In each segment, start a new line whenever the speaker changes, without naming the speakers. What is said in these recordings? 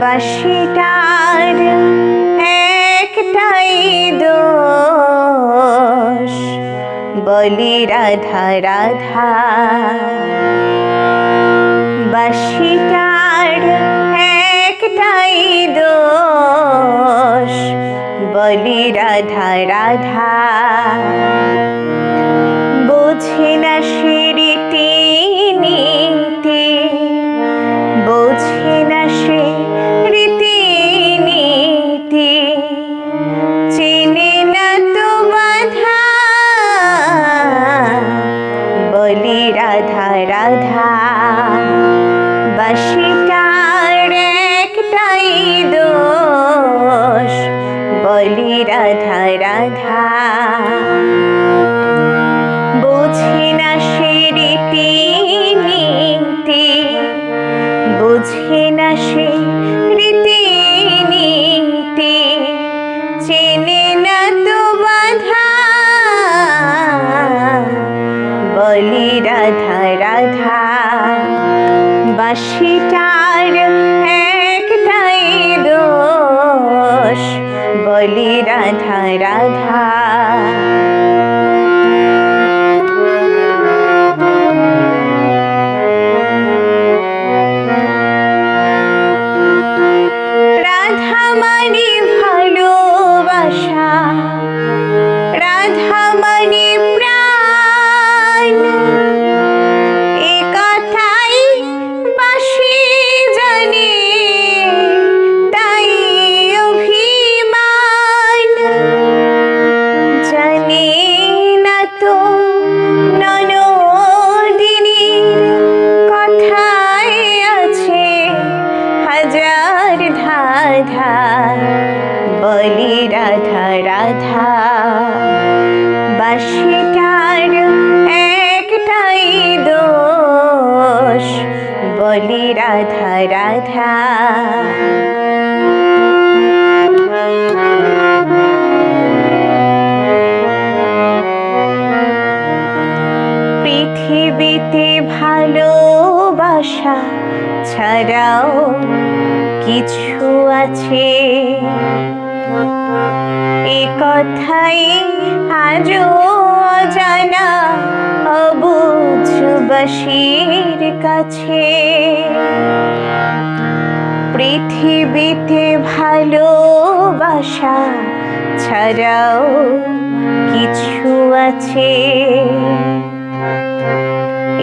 বাসিটার একটাই দোষ, বলি রাধা রাধা। বাসিটার একটাই দোষ, বলি রাধা রাধা। বোঝে না সিঁড়িটি বলি রাধা রাধা। বাসিটার একটাই দোষ বলি রাধা রাধা। বুঝি না সে রীতিনীতি বাসিটার একটাই দোষ। বলি রাধা রাধা। বলি রাধা রাধা। বাসিটার একটাই দোষ বলি রাধা রাধা। পৃথিবীতে ভালোবাসা ছাড়াও কিছু আছে? এ কথাই আজও জানা অবুঝবাসীর কাছে। পৃথিবীতে ভালোবাসা ছাড়াও কিছু আছে।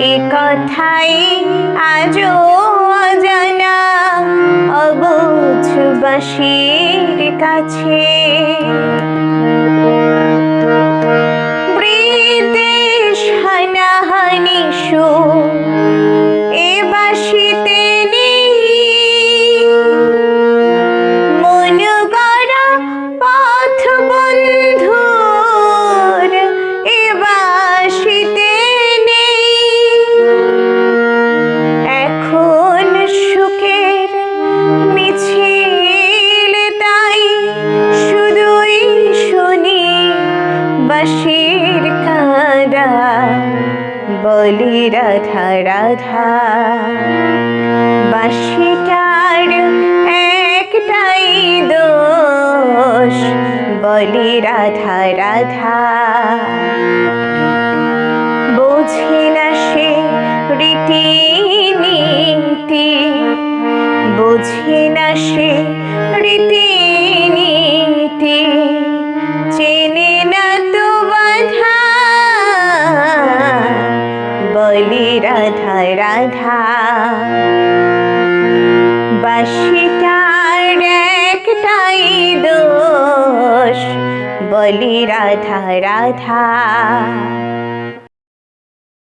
এ কথাই আজও অজানা অবুঝবাসীর কাছে। বৃদেশ হানাহানি সু রাধা রাধা। বাসিটার একটাই দোষ, বলি রাধা রাধা। বোঝে না সে রীতিনীতি, বোঝে না সে রীতিনীতি। চেনে রাধা। বাসিটার একটাই দোষ। বলি রাধা রাধা।